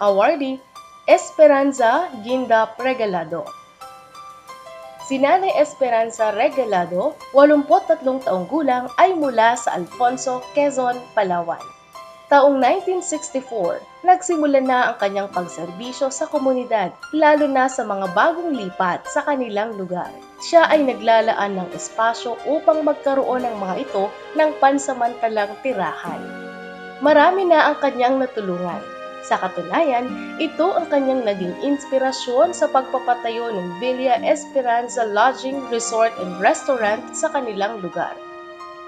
awardee Esperanza Ginda Regalado. Si Nanay Esperanza Regalado, 83 taong gulang, ay mula sa Alfonso, Quezon, Palawan. Taong 1964, nagsimula na ang kanyang pagserbisyo sa komunidad, lalo na sa mga bagong lipat sa kanilang lugar. Siya ay naglalaan ng espasyo upang magkaroon ng mga ito ng pansamantalang tirahan. Marami na ang kanyang natulungan. Sa katunayan, ito ang kanyang naging inspirasyon sa pagpapatayo ng Villa Esperanza Lodging, Resort and Restaurant sa kanilang lugar.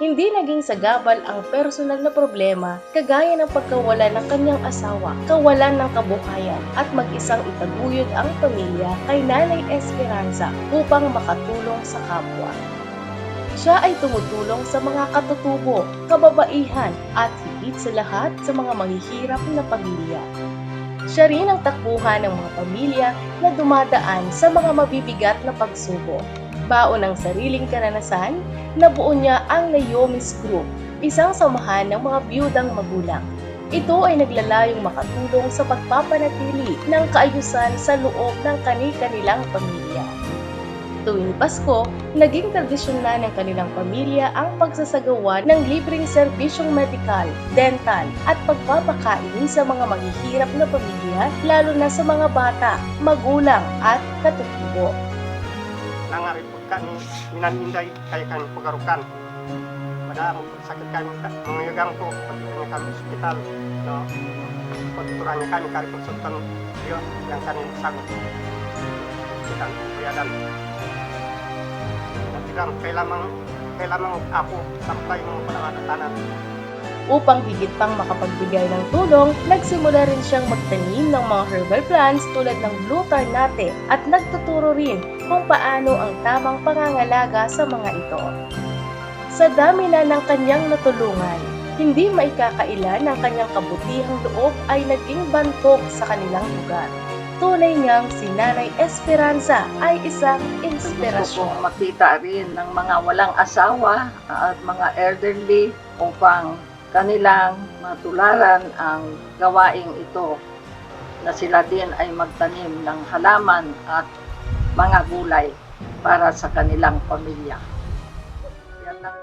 Hindi naging sagabal ang personal na problema kagaya ng pagkawala ng kanyang asawa, kawalan ng kabuhayan at mag-isang itaguyod ang pamilya kay Nanay Esperanza upang makatulong sa kapwa. Siya ay tumutulong sa mga katutubo, kababaihan at higit sa lahat sa mga mahihirap na pamilya. Siya rin ang takbuhan ng mga pamilya na dumadaan sa mga mabibigat na pagsubok. Baon ng sariling karanasan, nabuo niya ang Naomi's Group, isang samahan ng mga biyudang magulang. Ito ay naglalayong makatulong sa pagpapanatili ng kaayusan sa loob ng kani-kanilang pamilya. Tuwing Pasko, naging tradisyon na ng kanilang pamilya ang pagsasagawa ng libreng serbisyong medikal, dental at pagpapakain sa mga maghihirap na pamilya lalo na sa mga bata, magulang at katutubo. nangarit po kami minaninday kaya kami pagarukan. Pada sakit kami mengagang po pagdating kami sa ospital no pagtuturannya kami kari konsultan dia yang kami sagot kita kuyadan Nantigang kailamang kailamang ako sampai ng pananatanan Upang higit pang makapagbigay ng tulong, nagsimula rin siyang magtanim ng mga herbal plants tulad ng blue tarnate at nagtuturo rin kung paano ang tamang pangangalaga sa mga ito. Sa dami na ng kanyang natulungan, hindi maikakailan ang kanyang kabutihang loob ay naging bantog sa kanilang lugar. Tunay ngang si Nanay Esperanza ay isang Gusto inspirasyon. kong makita rin ng mga walang asawa at mga elderly upang kanilang matularan ang gawaing ito na sila din ay magtanim ng halaman at mga gulay para sa kanilang pamilya. Yan lang.